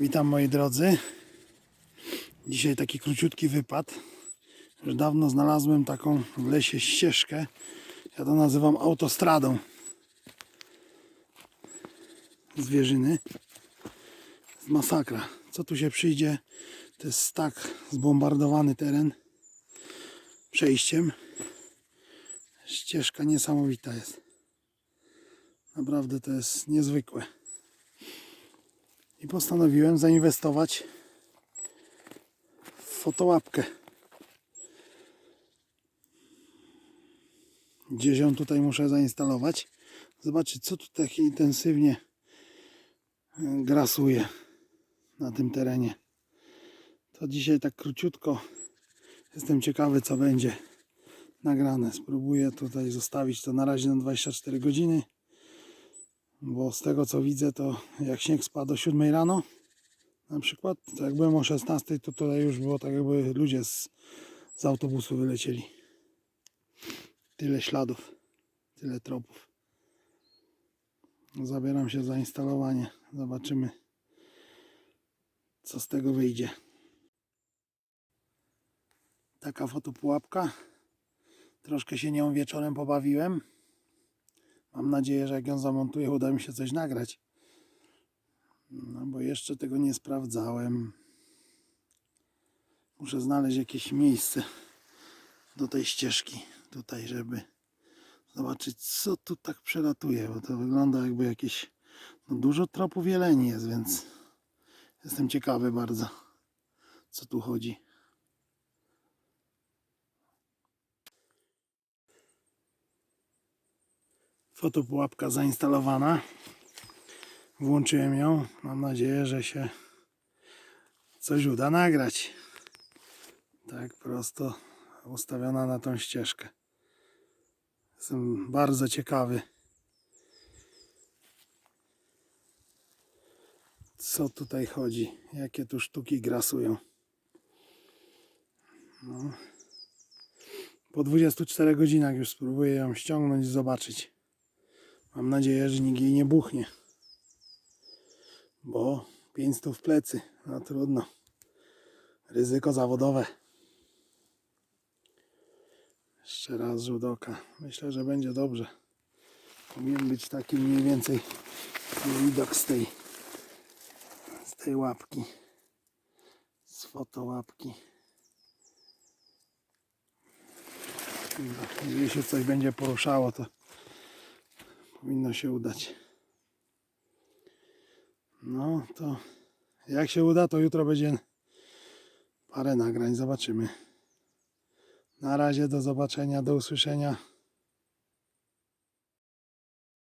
Witam moi drodzy. Dzisiaj taki króciutki wypad. Już dawno znalazłem taką w lesie ścieżkę. Ja to nazywam autostradą. Zwierzyny. Z masakra. Co tu się przyjdzie? To jest tak zbombardowany teren przejściem. Ścieżka niesamowita jest. Naprawdę to jest niezwykłe. I postanowiłem zainwestować w fotołapkę. Gdzieś ją tutaj muszę zainstalować. Zobaczyć, co tu tak intensywnie e, grasuje na tym terenie. To dzisiaj tak króciutko. Jestem ciekawy, co będzie nagrane. Spróbuję tutaj zostawić to na razie na 24 godziny. Bo z tego co widzę, to jak śnieg spadł o 7 rano, na przykład, to jak byłem o 16, to tutaj już było tak, jakby ludzie z, z autobusu wylecieli. Tyle śladów, tyle tropów. Zabieram się za instalowanie. Zobaczymy, co z tego wyjdzie. Taka fotopułapka. Troszkę się nią wieczorem pobawiłem. Mam nadzieję, że jak ją zamontuję, uda mi się coś nagrać. No bo jeszcze tego nie sprawdzałem. Muszę znaleźć jakieś miejsce do tej ścieżki tutaj, żeby zobaczyć, co tu tak przelatuje, bo to wygląda jakby jakieś no dużo tropów jeleni jest, więc jestem ciekawy bardzo, co tu chodzi. Fotopułapka zainstalowana. Włączyłem ją. Mam nadzieję, że się coś uda nagrać. Tak prosto ustawiona na tą ścieżkę. Jestem bardzo ciekawy. Co tutaj chodzi? Jakie tu sztuki grasują? No. Po 24 godzinach już spróbuję ją ściągnąć i zobaczyć. Mam nadzieję, że nikt jej nie buchnie. Bo 500 w plecy. No trudno. Ryzyko zawodowe. Jeszcze raz rzut oka. Myślę, że będzie dobrze. Powinien być taki mniej więcej widok z tej z tej łapki. Z fotołapki. Jeżeli się coś będzie poruszało, to powinno się udać. No to jak się uda, to jutro będzie parę nagrań. Zobaczymy. Na razie do zobaczenia, do usłyszenia.